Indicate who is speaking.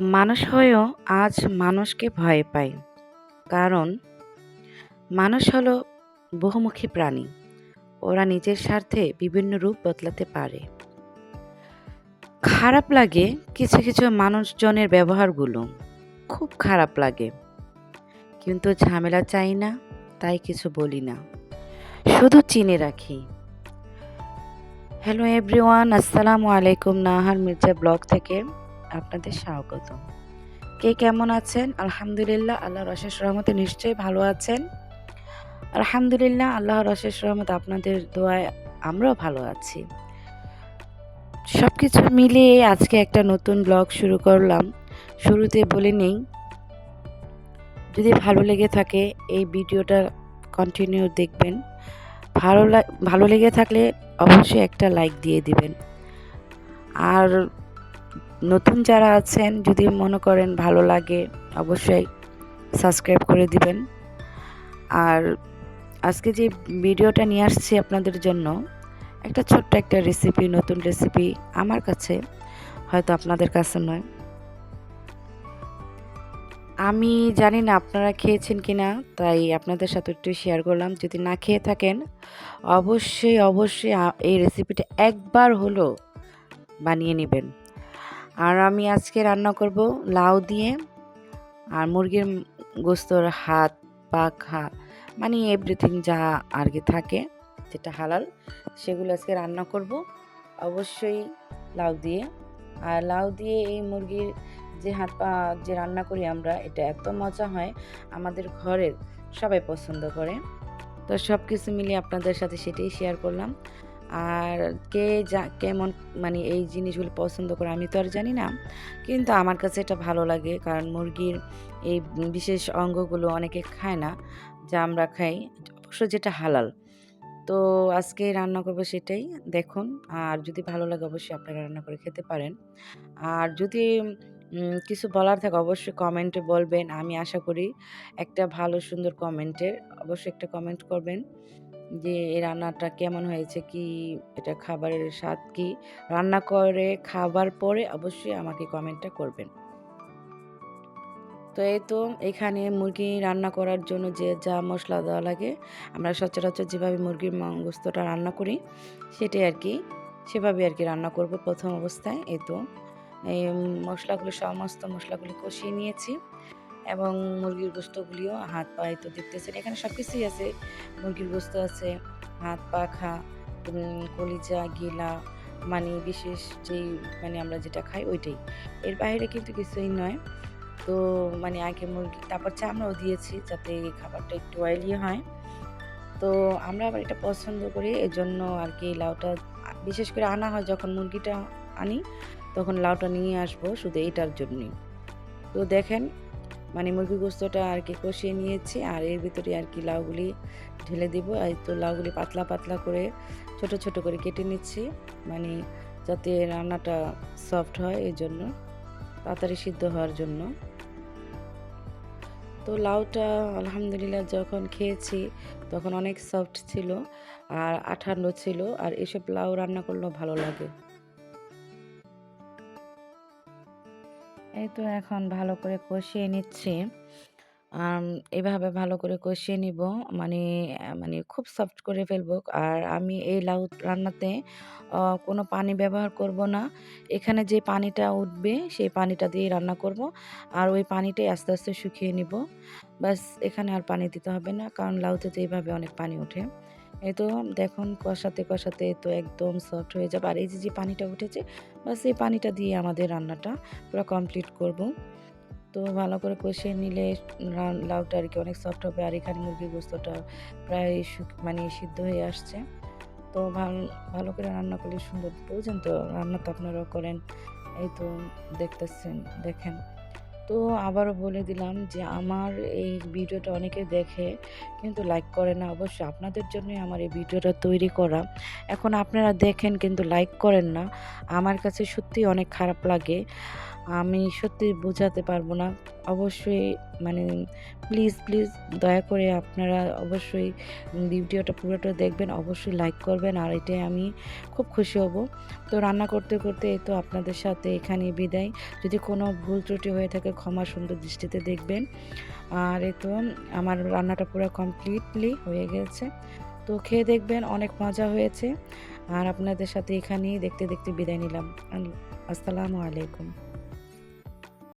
Speaker 1: মানুষ হয়েও আজ মানুষকে ভয় পাই কারণ মানুষ হলো বহুমুখী প্রাণী। ওরা নিজের স্বার্থে বিভিন্ন রূপ বদলাতে পারে। খারাপ লাগে কিছু কিছু মানুষজনের ব্যবহারগুলো। খুব খারাপ লাগে। কিন্তু ঝামেলা চাই না, তাই কিছু বলি না। শুধু চিনে রাখি। হ্যালো এভরিওয়ান আসসালামু আলাইকুম, নাহার মির্জা ব্লগ থেকে। আপনাদের স্বাগত কে কেমন আছেন? আলহামদুলিল্লাহ, আল্লাহর অশেষ রহমতে নিশ্চয়ই ভালো আছেন। আলহামদুলিল্লাহ, আল্লাহর অশেষ রহমত আপনাদের দোয়ায় আমরাও ভালো আছি। সব কিছু মিলিয়ে আজকে একটা নতুন ব্লগ শুরু করলাম। শুরুতে বলে নেই, যদি ভালো লেগে থাকে এই ভিডিওটা কন্টিনিউ দেখবেন। ভালো ভালো লেগে থাকলে অবশ্যই একটা লাইক দিয়ে দিবেন। আর নতুন যারা আছেন, যদি মনে করেন ভালো লাগে, অবশ্যই সাবস্ক্রাইব করে দিবেন। আর আজকে যে ভিডিওটা নিয়ে আসছি আপনাদের জন্য, একটা ছোট্ট একটা রেসিপি নতুন রেসিপি আমার কাছে, হয়তো আপনাদের কাছে নয়। আমি জানি না আপনারা খেয়েছেন কি না তাই আপনাদের সাথে একটু শেয়ার করলাম। যদি না খেয়ে থাকেন, অবশ্যই অবশ্যই এই রেসিপিটা একবার হলো বানিয়ে নেবেন। আর আমি আজকে রান্না করব লাউ দিয়ে আর মুরগির গোস্তর হাত পাখা মানে এভরিথিং যা আর কি থাকে, যেটা হালাল, সেগুলো আজকে রান্না করব। অবশ্যই লাউ দিয়ে। আর লাউ দিয়ে এই মুরগির যে হাত, পা যে রান্না করি আমরা, এটা এত মজা হয়, আমাদের ঘরের সবাই পছন্দ করে। তো সব কিছু মিলিয়ে আপনাদের সাথে সেটাই শেয়ার করলাম। আর কে যা, কেমন মানে এই জিনিসগুলো পছন্দ করে আমি তো আর জানি না। কিন্তু আমার কাছে এটা ভালো লাগে কারণ মুরগির এই বিশেষ অঙ্গগুলো অনেকে খায় না, যা আমরা খাই। অবশ্য যেটা হালাল। তো আজকে রান্না করব সেটাই। দেখুন, আর যদি ভালো লাগে অবশ্যই আপনারা রান্না করে খেতে পারেন। আর যদি কিছু বলার থাকে অবশ্যই কমেন্টে বলবেন। আমি আশা করি একটা ভালো, সুন্দর কমেন্টের অবশ্যই একটা কমেন্ট করবেন যে, এই রান্নাটা কেমন হয়েছে? কি এটা খাবারের স্বাদ কি? রান্না করে খাবার পরে অবশ্যই আমাকে কমেন্টটা করবেন। তো এই তো এখানে মুরগি রান্না করার জন্য যে যা মশলা দেওয়া লাগে, আমরা সচরাচর যেভাবে মুরগির মাংসটা রান্না করি, সেটাই আর কি সেভাবে আর কি রান্না করব প্রথম অবস্থায়। এই তো। এই মশলাগুলো, সমস্ত মশলাগুলো কষিয়ে নিয়েছি এবং মুরগির গোস্তগুলিও হাত পা তো দেখতেছেন, এখানে সব কিছুই আছে। মুরগির গোস্ত আছে, হাত, পা, খা কলিজা, গিলা মানে বিশেষ যেই মানে আমরা যেটা খাই ওইটাই। এর বাইরে কিন্তু কিছুই নয়। তো মানে আগে মুরগি, তারপর চামড়াও দিয়েছি যাতে খাবারটা একটু অয়েলি হয়। তো আমরা আবার এটা পছন্দ করি, এজন্য আর কি লাউটা, বিশেষ করে আনা হয় যখন মুরগিটা আনি তখন লাউটা নিয়ে আসব, শুধু এইটার জন্যই। তো দেখেন মানে মুরগি গোস্তটা আর কি কষিয়ে নিয়েছি, আর এর ভিতরে আর কি লাউগুলি ঢেলে দিব। আর তো লাউগুলি পাতলা পাতলা করে ছোট ছোট করে কেটে নিচ্ছি মানে যাতে রান্নাটা সফট হয় এই জন্য, তাড়াতাড়ি সিদ্ধ হওয়ার জন্য। তো লাউটা আলহামদুলিল্লাহ যখন খেয়েছি, তখন অনেক সফট ছিল আর আঠালো ছিল, আর এসব লাউ রান্না করলেও ভালো লাগে। এই তো এখন ভালো করে কষিয়ে নিচ্ছি। এভাবে ভালো করে কষিয়ে নিব। মানে মানে খুব সফট করে ফেলব। আর আমি এই লাউ রান্নাতে কোনো পানি ব্যবহার করব না। এখানে যে পানিটা উঠবে, সেই পানিটা দিয়ে রান্না করব। আর ওই পানিটাই আস্তে আস্তে শুকিয়ে নিব। বাস এখানে আর পানি দিতে হবে না। কারণ লাউতে তো এইভাবে অনেক পানি ওঠে। এই তো দেখুন কষাতে কষাতে তো একদম সফট হয়ে যাবে। আর এই যে যে পানিটা উঠেছে, বাস এই পানিটা দিয়ে আমাদের রান্নাটা পুরো কমপ্লিট করব। তো ভালো করে কষিয়ে নিলে লাউটা আর কি অনেক সফট হবে। আর এখানে মুরগির গোস্তটা প্রায় মানে সিদ্ধ হয়ে আসছে। তো ভালো ভালো করে রান্না করলে সুন্দর। বুঝেন তো, রান্না তো আপনারাও করেন। এই তো দেখতেছেন, দেখেন। তো আবারও বলে দিলাম যে আমার এই ভিডিওটা অনেকে দেখে কিন্তু লাইক করে না। অবশ্যই আপনাদের জন্যই আমার এই ভিডিওটা তৈরি করা। এখন আপনারা দেখেন কিন্তু লাইক করেন না। আমার কাছে সত্যি অনেক খারাপ লাগে। আমি সত্যি বোঝাতে পারব না। অবশ্যই মানে প্লিজ প্লিজ দয়া করে আপনারা অবশ্যই ভিডিওটা পুরোটা দেখবেন, অবশ্যই লাইক করবেন আর এটাই আমি খুব খুশি হব। তো রান্না করতে করতে এই তো আপনাদের সাথে এখানে বিদায়। যদি কোনো ভুল ত্রুটি হয়ে থাকে ক্ষমা সুন্দর দৃষ্টিতে দেখবেন। আর এই তো আমার রান্নাটা পুরো কমপ্লিটলি হয়ে গেছে। তো খেয়ে দেখবেন, অনেক মজা হয়েছে। আর আপনাদের সাথে এখানেই দেখতে দেখতে বিদায় নিলাম। আসসালামু আলাইকুম।